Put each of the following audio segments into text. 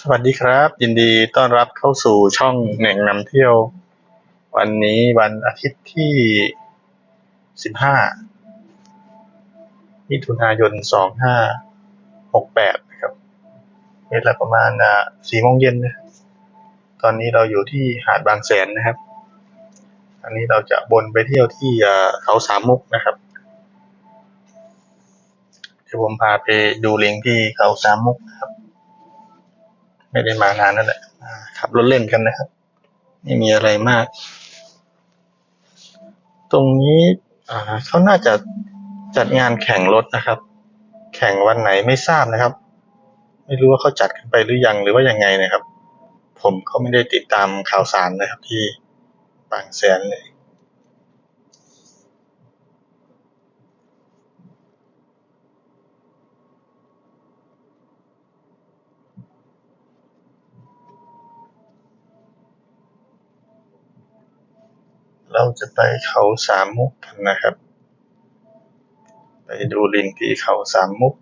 สวัสดีครับ ยินดีต้อนรับเข้าสู่ช่องแหน่งนำเที่ยว วันนี้วันอาทิตย์ที่ 15 มิถุนายน 2568 นะครับเวลาประมาณ4โมงเย็นนะตอนนี้เราอยู่ที่หาดบางแสนนะครับ อันนี้เราจะบนไปเที่ยวที่เขาสามมุกนะครับเดี๋ยวผมพาไปดูลิงที่เขาสามมุกนะครับ ไม่ได้มานานนั่นแหละขับรถเล่นกันนะครับ ไม่มีอะไรมาก ตรงนี้เขาน่าจะจัดงานแข่งรถนะครับ แข่งวันไหนไม่ทราบนะครับ ไม่รู้ว่าเขาจัดกันไปหรือยังหรือว่ายังไงนะครับ ผมก็ไม่ได้ติดตามข่าวสารนะครับ ที่บางแสนเลย เราจะไปเขาสามมุกนนะครับ ไปดูลิงที่เขาสามมุก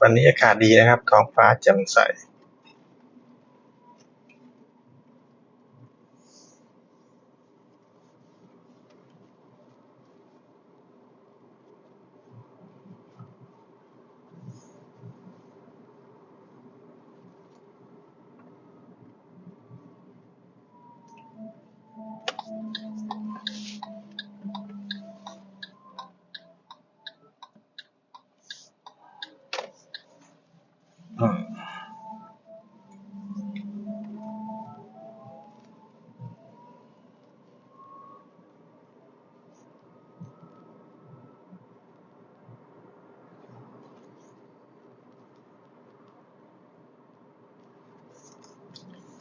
วันนี้อากาศดีนะครับ ท้องฟ้าแจ่มใส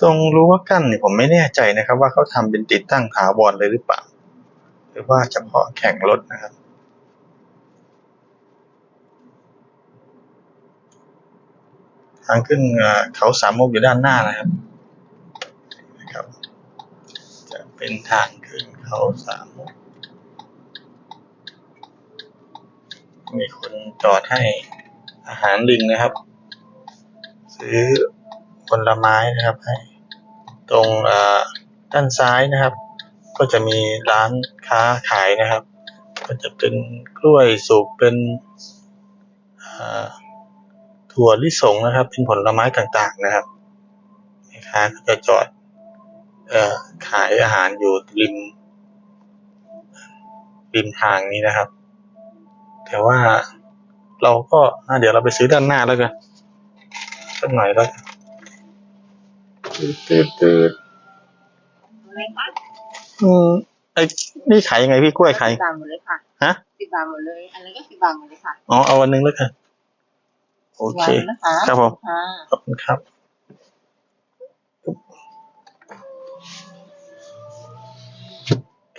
ตรงรั้ว่ากั้นเนี่ยผมไม่แน่ใจนะครับ ว่าเขาทำเป็นติดตั้งถาวรเลยหรือเปล่า หรือว่าเฉพาะแข่งรถนะครับ ทางขึ้นเอ่อเขาสามมุกอยู่ด้านหน้านะครับนะครับ จะเป็นทางขึ้นเขาสามมุกมีคนจอดให้อาหารลิงนะครับ ซื้อ ผลไม้นะครับให้ตรงด้านซ้ายนะครับ ก็จะมีร้านค้าขายนะครับ ก็จะเป็นกล้วยสุกเป็นถั่วลิสงนะครับ เป็นผลไม้ต่างๆนะครับแม่ค้าก็จะจอดอขายอาหารอยู่ริมริมทางนี้นะครับ แต่ว่าเราก็เดี๋ยวเราไปซื้อด้านหน้าแล้วกันสักหน่อยแล้วกัน ตืดตืดตืดอะไรคะอืมไอ้นี่ขายยังไงพี่กล้วยขายสิบบาทหมดเลยค่ะฮะสิบบาทหมดเลย อันนี้ก็สิบบาทหมดเลยค่ะอ๋อเอาวันหนึงแล้วกันโอเค วางนะคะครับผม ค่ะขอบคุณครับ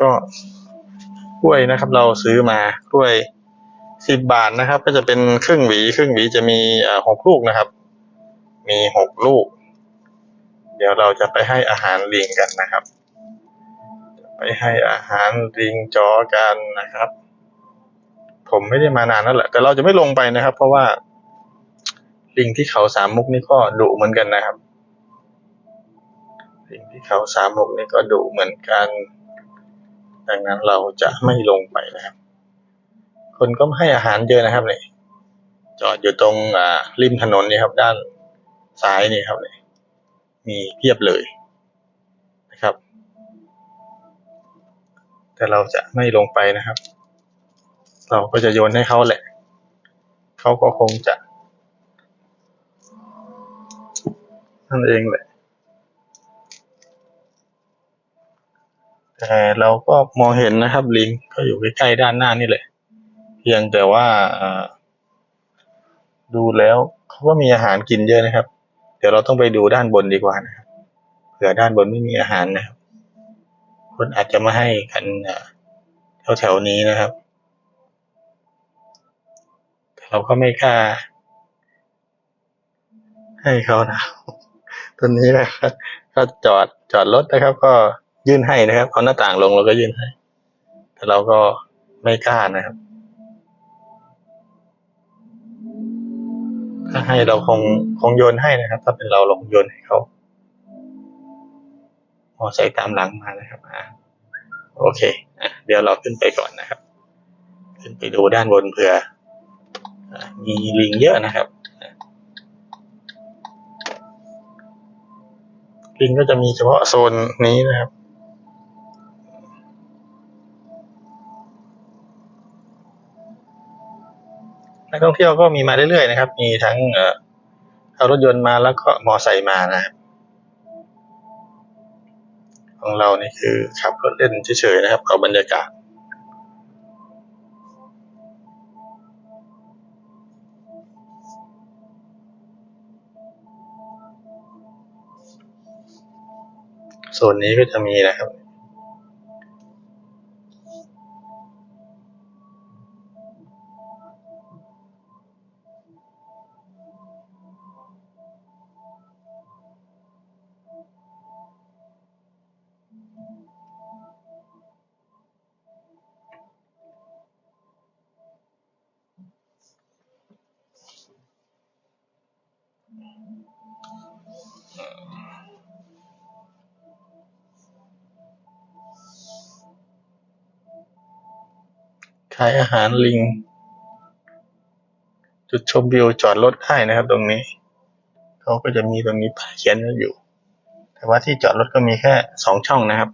ก็กล้วยนะครับ เราซื้อมากล้วยสิบบาทนะครับ ก็จะเป็นครึ่งหวี ครึ่งหวีจะมีเอ่อหกลูกนะครับ มีหกลูก เดี๋ยวเราจะไปให้อาหารลิงกันนะครับ ไปให้อาหารลิงจอกันนะครับ ผมไม่ได้มานานแล้วแหละ แต่เราจะไม่ลงไปนะครับ เพราะว่า ลิงที่เขาสามมุกนี่ก็ดุเหมือนกันนะครับ ลิงที่เขาสามมุกนี่ก็ดุเหมือนกัน ดังนั้นเราจะไม่ลงไปนะครับ คนก็ให้อาหารเยอะนะครับเนี่ยจอดอยู่ตรงริมถนนนี่ครับ ด้านซ้ายนี่ครับเนี่ย มีเพียบเลยนะครับ แต่เราจะไม่ลงไปนะครับ เราก็จะโยนให้เขาแหละ เขาก็คงจะนั่นเองแหละ แต่เราก็มองเห็นนะครับ ลิงก็อยู่ใกล้ๆด้านหน้านี่แหละ เพียงแต่ว่าดูแล้วเขาก็มีอาหารกินเยอะนะครับ เดี๋ยวเราต้องไปดูด้านบนดีกว่านะครับเผื่อด้านบนไม่มีอาหารนะครับ คนอาจจะมาให้กันแถวแถวๆนี้นะครับแต่เราก็ไม่กล้าให้เขานะตอนนี้นะครับก็จอดจอดรถนะครับ ก็ยื่นให้นะครับเอาหน้าต่างลงเราก็ยื่นให้แต่เราก็ไม่กล้านะครับ ถ้าให้เราคงคงโยนให้นะครับ ถ้าเป็นเราเราคงโยนให้เขามอไซค์ตามหลังมานะครับอ่าโอเคอะเดี๋ยวเราขึ้นไปก่อนนะครับ ขึ้นไปดูด้านบนเผื่ออมีลิงเยอะนะครับลิงก็จะมีเฉพาะโซนนี้นะครับ นักท่องเที่ยวก็มีมาเรื่อยๆนะครับ มีทั้งเอ่อเอารถยนต์มาแล้วก็มอไซค์มานะครับ ของเรานี่คือขับรถเล่นเฉยๆนะครับเอาบรรยากาศโซนนี้ก็จะมีนะครับ ขายอาหารลิง จุดชมวิวจอดรถได้นะครับ ตรงนี้ เขาก็จะมีตรงนี้ป้ายเขียนอยู่ แต่ว่าที่จอดรถก็มีแค่สองช่องนะครับ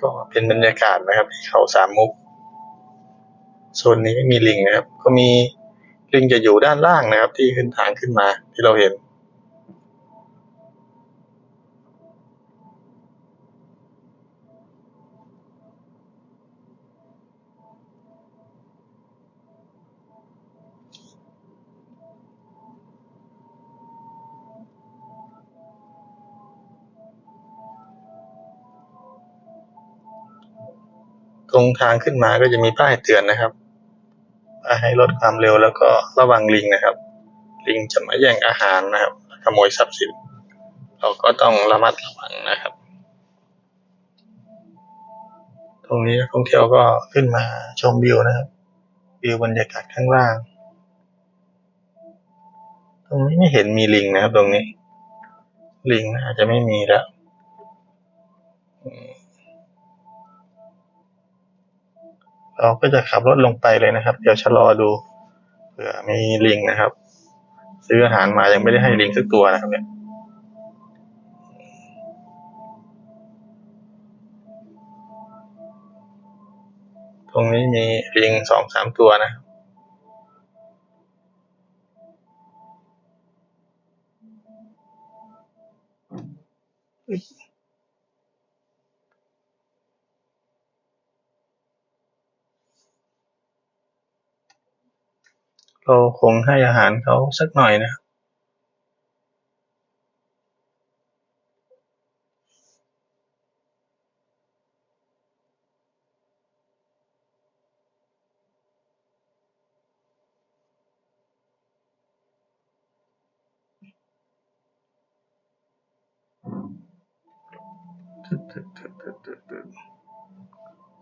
ก็เป็นบรรยากาศนะครับที่เขาสามมุก โซนนี้ไม่มีลิงนะครับ ก็มีลิงจะอยู่ด้านล่างนะครับ ที่ขึ้นทางขึ้นมาที่เราเห็น ตรงทางขึ้นมาก็จะมีป้ายเตือนนะครับ ให้ลดความเร็วแล้วก็ระวังลิงนะครับ ลิงจะมาแย่งอาหารนะครับ ขโมยทรัพย์สิน เราก็ต้องระมัดระวังนะครับ ตรงนี้นักท่องเที่ยวก็ขึ้นมาชมวิวนะครับ วิวบรรยากาศข้างล่าง ตรงนี้ไม่เห็นมีลิงนะครับ ตรงนี้ ลิงน่าจะไม่มีแล้วอืม เราก็จะขับรถลงไปเลยนะครับ เดี๋ยวชะลอดูเผื่อมีลิงนะครับ ซื้ออาหารมายังไม่ได้ให้ลิงสักตัวนะครับเนี่ยตรงนี้มีลิงสองสามตัวนะครั เราคงให้อาหารเขาสักหน่อยนะครับ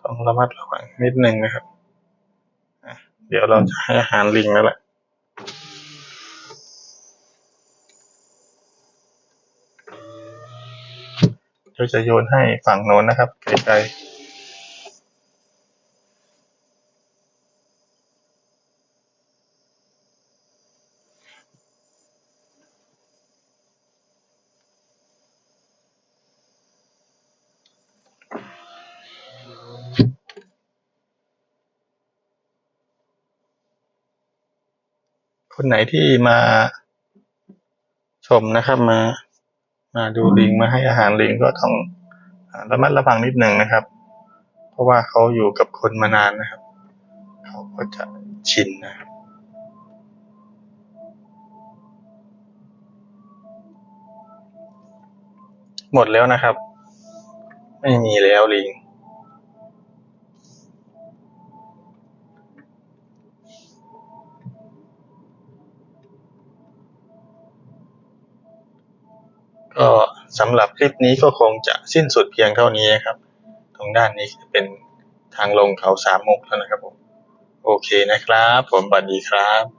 ต้องระมัดระวังนิดหนึ่งนะครับ เดี๋ยวเราจะให้อาหารลิงแล้วแหละเดี๋ยวจะโยนให้ฝั่งโน้นนะครับไกลๆ คนไหนที่มาชมนะครับมามาดูลิงมาให้อาหารลิงก็ต้องระมัดระวังนิดหนึ่งนะครับ เพราะว่าเขาอยู่กับคนมานานนะครับ เขาก็จะชินนะครับหมดแล้วนะครับ ไม่มีแล้วลิง ก็ สำหรับคลิปนี้ก็คงจะสิ้นสุดเพียงเท่านี้นะครับ ตรงด้านนี้จะเป็นทางลงเขาสามมุกแล้วนะครับผม โอเคนะครับ ผมบัดดีครับ